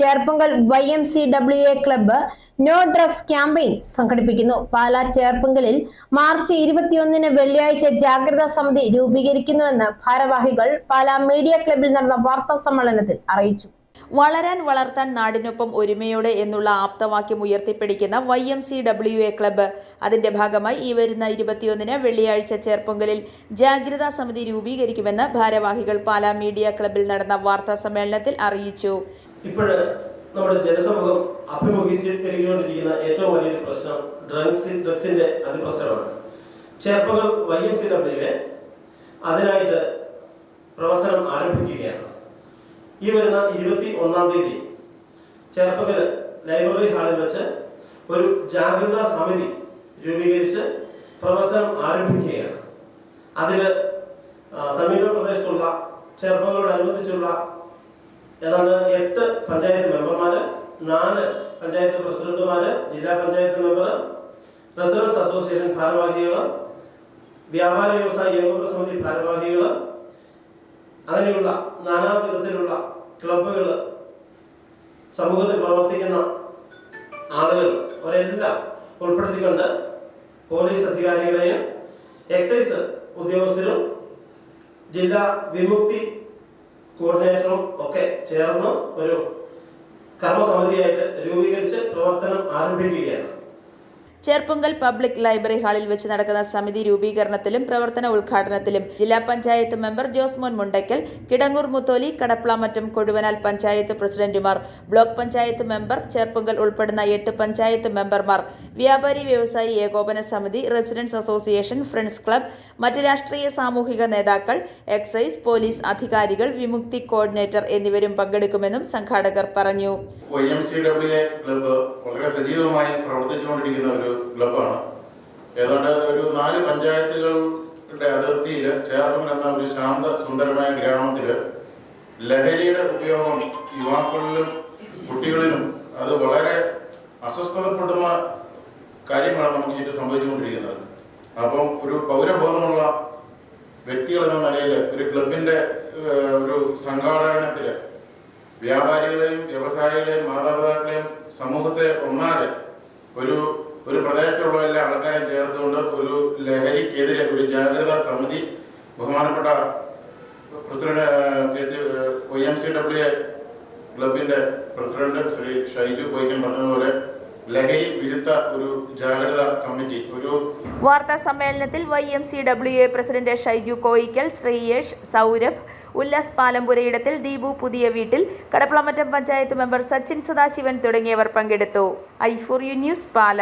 Cherpunkal Y M C W A club no drugs campaign സംഘടിപ്പിക്കുന്നു. Pala ചേർപ്പങ്കലിൽ March ഇരുപത്തിയൊന്നിന് വെള്ളിയാഴ്ച ജാഗ്രതാ സമിതി രൂപീകരിക്കുന്നുവെന്ന് ഭാരവാഹികൾ പാലാ മീഡിയ ക്ലബ്ബിൽ നടന്ന വാർത്താ സമ്മേളനത്തിൽ അറിയിച്ചു. വളരാൻ വളർത്താൻ നാടിനൊപ്പം ഒരുമയോടെ എന്നുള്ള ആപ്തവാക്യം ഉയർത്തിപ്പിടിക്കുന്ന Y M C W A club. അതിന്റെ ഭാഗമായി ഈ വരുന്ന ഇരുപത്തിയൊന്നിന് വെള്ളിയാഴ്ച ചേർപ്പൊങ്കലിൽ ജാഗ്രതാ സമിതി രൂപീകരിക്കുമെന്ന് ഭാരവാഹികൾ പാലാ മീഡിയ ക്ലബ്ബിൽ നടന്ന വാർത്താ സമ്മേളനത്തിൽ അറിയിച്ചു. ഇപ്പോഴ് നമ്മുടെ ജനസമൂഹം അഭിമുഖീകരിച്ചുകൊണ്ടിരിക്കുന്ന ഏറ്റവും വലിയൊരു പ്രശ്നം ഡ്രഗ്സ് ഡ്രഗ്സിന്റെ അതിപ്രസരമാണ്. ചേർപ്പകൾ വൈ എം സി ഡബ്ല്യുവിനെ അതിനായിട്ട് പ്രവർത്തനം ആരംഭിക്കുകയാണ്. ഈ വരുന്ന ഇരുപത്തി ഒന്നാം തീയതി ചേർപ്പകൽ ലൈബ്രറി ഹാളിൽ വെച്ച് ഒരു ജാഗ്രതാ സമിതി രൂപീകരിച്ച് പ്രവർത്തനം ആരംഭിക്കുകയാണ്. അതിൽ സമീപ പ്രദേശത്തുള്ള ചേർപ്പകളോടനുബന്ധിച്ചുള്ള ഏതാണ്ട് എട്ട് പഞ്ചായത്ത് മെമ്പർമാര് നാല് പഞ്ചായത്ത് പ്രസിഡന്റുമാര് ജില്ലാ പഞ്ചായത്ത് മെമ്പർ റെസിഡൻസ് അസോസിയേഷൻ ഭാരവാഹികൾ വ്യാപാര വ്യവസായ ഏകോപന സമിതി ഭാരവാഹികൾ അങ്ങനെയുള്ള നാനാവിധത്തിലുള്ള ക്ലബുകൾ സമൂഹത്തിൽ പ്രവർത്തിക്കുന്ന ആളുകൾ അവരെല്ലാം ഉൾപ്പെടുത്തിക്കൊണ്ട് പോലീസ് അധികാരികളെയും എക്സൈസ് ഉദ്യോഗസ്ഥരും ജില്ലാ വിമുക്തി കോർഡിനേറ്ററും ഒക്കെ ചേർന്ന് ഒരു കർമ്മസമിതിയായിട്ട് രൂപീകരിച്ച് പ്രവർത്തനം ആരംഭിക്കുകയാണ്. ചേർപ്പൊങ്കൽ പബ്ലിക് ലൈബ്രറി ഹാളിൽ വെച്ച് നടക്കുന്ന സമിതി രൂപീകരണത്തിലും പ്രവർത്തന ഉദ്ഘാടനത്തിലും ജില്ലാ പഞ്ചായത്ത് മെമ്പർ ജോസ്മോൻ മുണ്ടയ്ക്കൽ കിടങ്ങൂർ മുത്തോലി കടപ്ലാമറ്റം കൊടുവനാൽ പഞ്ചായത്ത് പ്രസിഡന്റുമാർ ബ്ലോക്ക് പഞ്ചായത്ത് മെമ്പർ ചേർപ്പുങ്കൽ ഉൾപ്പെടുന്ന എട്ട് പഞ്ചായത്ത് മെമ്പർമാർ വ്യാപാരി വ്യവസായി ഏകോപന സമിതി റെസിഡൻസ് അസോസിയേഷൻ ഫ്രണ്ട്സ് ക്ലബ് മറ്റ് രാഷ്ട്രീയ സാമൂഹിക നേതാക്കൾ എക്സൈസ് പോലീസ് അധികാരികൾ വിമുക്തി കോർഡിനേറ്റർ എന്നിവരും പങ്കെടുക്കുമെന്നും സംഘാടകർ പറഞ്ഞു. വളരെ സജീവമായി പ്രവർത്തിച്ചുകൊണ്ടിരിക്കുന്ന ഒരു ക്ലബ്ബാണ് ഏതാണ്ട് ഒരു നാല് പഞ്ചായത്തുകളുടെ അതിർത്തിയിൽ ചേർമൻ എന്ന ഒരു ശാന്ത സുന്ദരമായ ഗ്രാമത്തിൽ ലഹരിയുടെ ഉപയോഗം യുവാക്കളിലും കുട്ടികളിലും അത് വളരെ അസ്വസ്ഥതപ്പെടുന്ന കാര്യങ്ങളാണ് നമുക്ക് ചുറ്റും സംഭവിച്ചുകൊണ്ടിരിക്കുന്നത്. അപ്പം ഒരു പൗരബോധമുള്ള വ്യക്തികൾ എന്ന നിലയിൽ ഒരു ക്ലബിന്റെ ഒരു സംഘാടനത്തിൽ വ്യാപാരികളെയും വ്യവസായികളെയും മാതാപിതാക്കളെയും സമൂഹത്തെ ഒന്നാകെ ഒരു ഒരു പ്രദേശത്തുള്ള എല്ലാ ആൾക്കാരെയും ചേർത്തുകൊണ്ട് ഒരു ലഹരിക്കെതിരെ ഒരു ജാഗ്രതാ സമിതി ബഹുമാനപ്പെട്ട president K C O M C W A ക്ലബിന്റെ പ്രസിഡന്റ് ശ്രീ ഷൈജു കൊയ്ക്കൻ പറഞ്ഞതുപോലെ ലഹരി വിരുദ്ധ ഒരു ജാഗ്രത കമ്മിറ്റി ഒരു വാർത്താ സമ്മേളനത്തിൽ Y M C W A president Shaiju Koickal Sreeyesh Saurabh Ullas Palampurayidathil Deepu പുതിയ വീട്ടിൽ കടപ്പളമറ്റം പഞ്ചായത്ത് മെമ്പർ സച്ചിൻ സദാശിവൻ തുടങ്ങിയവർ പങ്കെടുത്തു. I four U news Pala.